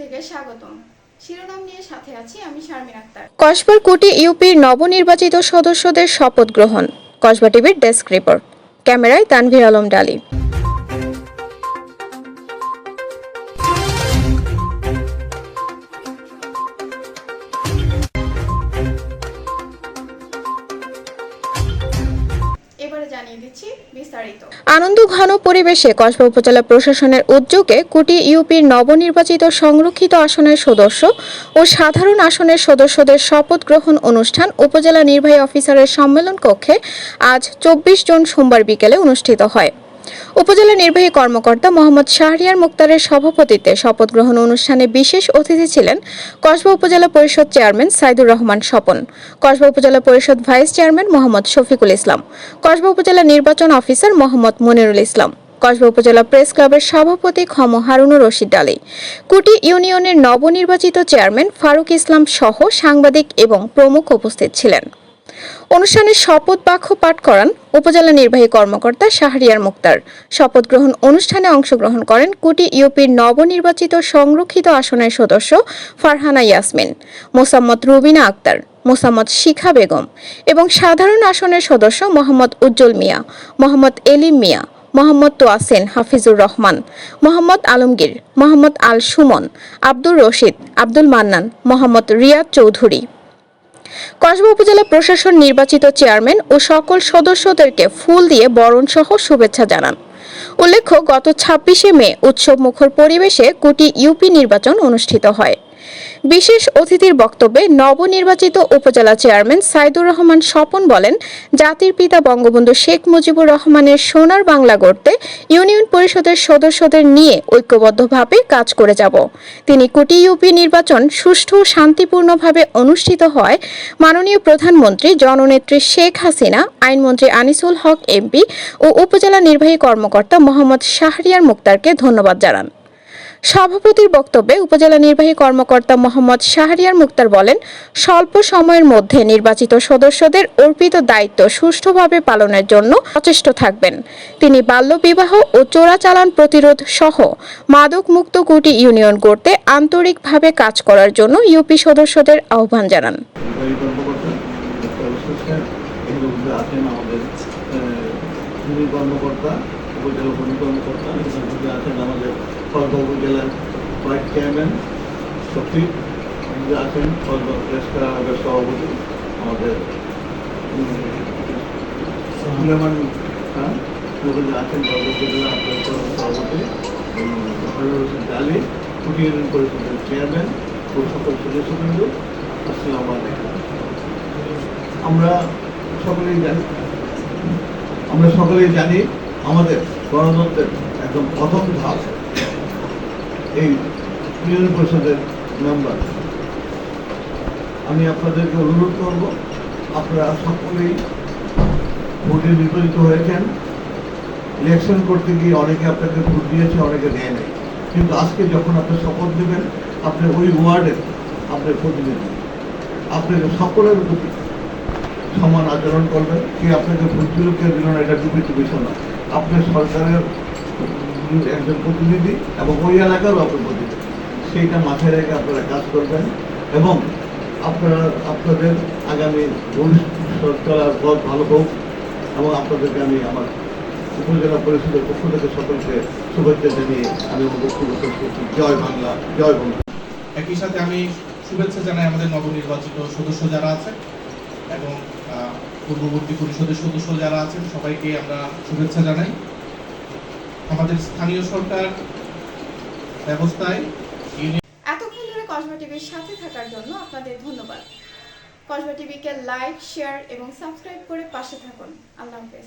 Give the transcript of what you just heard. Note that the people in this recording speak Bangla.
থেকে স্বাগতম। কসবার কোটি ইউপির নবনির্বাচিত সদস্যদের শপথ গ্রহণ। কসবা টিভির ডেস্ক রিপোর্ট। ক্যামেরায় তানভীর আলম ডালি। আনন্দ ঘন পরিবেশে কসবা উপজেলা প্রশাসনের উদ্যোগে কুটি ইউপির নবনির্বাচিত সংরক্ষিত আসনের সদস্য ও সাধারণ আসনের সদস্যদের শপথ গ্রহণ অনুষ্ঠান উপজেলা নির্বাহী অফিসারের সম্মেলন কক্ষে আজ চব্বিশ জন সোমবার বিকেলে অনুষ্ঠিত হয়। উপজেলা নির্বাহী কর্মকর্তা মোহাম্মদ শাহরিয়ার মুক্তারের সভাপতিত্বে শপথ গ্রহণ অনুষ্ঠানে বিশেষ অতিথি ছিলেন কসবা উপজেলা পরিষদ চেয়ারম্যান সাইদুর রহমান স্বপন, কসবা উপজেলা পরিষদ ভাইস চেয়ারম্যান মোহাম্মদ শফিকুল ইসলাম, কসবা উপজেলা নির্বাচন অফিসার মোহাম্মদ মনিরুল ইসলাম, কসবা উপজেলা প্রেস ক্লাবের সভাপতি খম হারুনুর রশিদ আলী, কুটি ইউনিয়নের নবনির্বাচিত চেয়ারম্যান ফারুক ইসলাম সহ সাংবাদিক এবং প্রমুখ উপস্থিত ছিলেন। অনুষ্ঠানে শপথ বাক্য পাঠ করান উপজেলা নির্বাহী কর্মকর্তা শাহরিয়ার মুক্তার। শপথ গ্রহণ অনুষ্ঠানে অংশগ্রহণ করেন কুটি ইউপির নবনির্বাচিত সংরক্ষিত আসনের সদস্য ফারহানা ইয়াসমিন, মোসাম্মদ রুবিনা আক্তার, মোসাম্মদ শিখা বেগম এবং সাধারণ আসনের সদস্য মোহাম্মদ উজ্জ্বল মিয়া, মোহাম্মদ এলিম মিয়া, মোহাম্মদ তোয়াসেন হাফিজুর রহমান, মোহাম্মদ আলমগীর, মোহাম্মদ আল সুমন, আব্দুর রশিদ, আব্দুল মান্নান, মোহাম্মদ রিয়াদ চৌধুরী। কসবা উপজেলা প্রশাসন নির্বাচিত চেয়ারম্যান ও সকল সদস্যদেরকে ফুল দিয়ে বরণ সহ শুভেচ্ছা জানান। উল্লেখ্য, গত ছাব্বিশে মে উৎসব মুখর পরিবেশে কুটি ইউপি নির্বাচন অনুষ্ঠিত হয়। বিশেষ অতিথির বক্তব্যে নবনির্বাচিত উপজেলা চেয়ারম্যান সাইদুর রহমান স্বপন বলেন, জাতির পিতা বঙ্গবন্ধু শেখ মুজিবুর রহমানের সোনার বাংলা গড়তে ইউনিয়ন পরিষদের সদস্যদের নিয়ে ঐক্যবদ্ধভাবে কাজ করে যাব। তিনি কুটি ইউপি নির্বাচন সুষ্ঠু শান্তিপূর্ণভাবে অনুষ্ঠিত হয়। মাননীয় প্রধানমন্ত্রী জননেত্রী শেখ হাসিনা, আইনমন্ত্রী আনিসুল হক এমপি ও উপজেলা নির্বাহী কর্মকর্তা মোহাম্মদ শাহরিয়ার মুক্তারকে ধন্যবাদ জানান। সভাপতির বক্তব্যে উপজেলা নির্বাহী কর্মকর্তা মোহাম্মদ শাহরিয়ার মুক্তার বলেন, স্বল্প সময়ের মধ্যে নির্বাচিত সদস্যদের অর্পিত দায়িত্ব সুষ্ঠুভাবে পালনের জন্য সচেষ্ট থাকবেন। তিনি বাল্যবিবাহ ও চোরাচালান প্রতিরোধ সহ মাদক মুক্ত কুটি ইউনিয়ন করতে আন্তরিকভাবে কাজ করার জন্য ইউপি সদস্যদের আহ্বান জানান। কর্মকর্তা উপজেলা ভূমি কর্মকর্তা এর মধ্যে আছেন আমাদের খড়গা উপজেলার ভাইস চেয়ারম্যান সচিব আছেন খড়গা প্রেস ক্লাবের সভাপতি আমাদের সুলেমান খান। আছেন সভাপতি আলী কুটি পরিষদের চেয়ারম্যান ও সকল সদস্যবৃন্দ। আসসালামু আমরা সকলেই জানি, আমরা সকলেই জানি আমাদের গণতন্ত্রের একদম প্রথম ধাপ এই ইউনিয়ন পরিষদের মেম্বার আমি আপনাদেরকে অনুরোধ করব, আপনারা সকলেই ভোটে নির্বাচিত হয়েছেন ইলেকশন করতে গিয়ে অনেকে আপনাকে ভোট দিয়েছে, অনেকে দেয় নাই। কিন্তু আজকে যখন আপনি শপথ দেবেন আপনি ওই ওয়ার্ডের আপনার প্রতিনিধি আপনাকে সকলের প্রতি সমান আচরণ করবেন, কি আপনাকে ভোট দিল কেউ দিল না, এটা দুর্নীতি বিষয় না আপনি সরকারের একজন প্রতিনিধি এবং ওই এলাকারও আপনি প্রতিনিধি সেইটা মাথায় রেখে আপনারা কাজ করবেন এবং আপনারা, আপনাদের আগামী ভবিষ্যৎ চলার পথ ভালো হোক এবং আপনাদেরকে আমি আমার উপজেলা পরিষদের পক্ষ থেকে সকলকে শুভেচ্ছা জানিয়ে আমি আমার বক্তব্য শেষ করছি। জয় বাংলা, জয় বঙ্গ। একই সাথে আমি শুভেচ্ছা জানাই আমাদের নবনির্বাচিত সদস্য যারা আছেন। এবং পূর্ববর্তী পরিষদের সদস্য যারা আছেন, সবাইকে আমরা শুভেচ্ছা জানাই। আমাদের স্থানীয় সরকার ব্যবস্থায় এতক্ষণ ধরে কসবা টিভির সাথে থাকার জন্য আপনাদের ধন্যবাদ। কসবা টিভিকে লাইক, শেয়ার এবং সাবস্ক্রাইব করে পাশে থাকুন। আল্লাহ হাফেজ।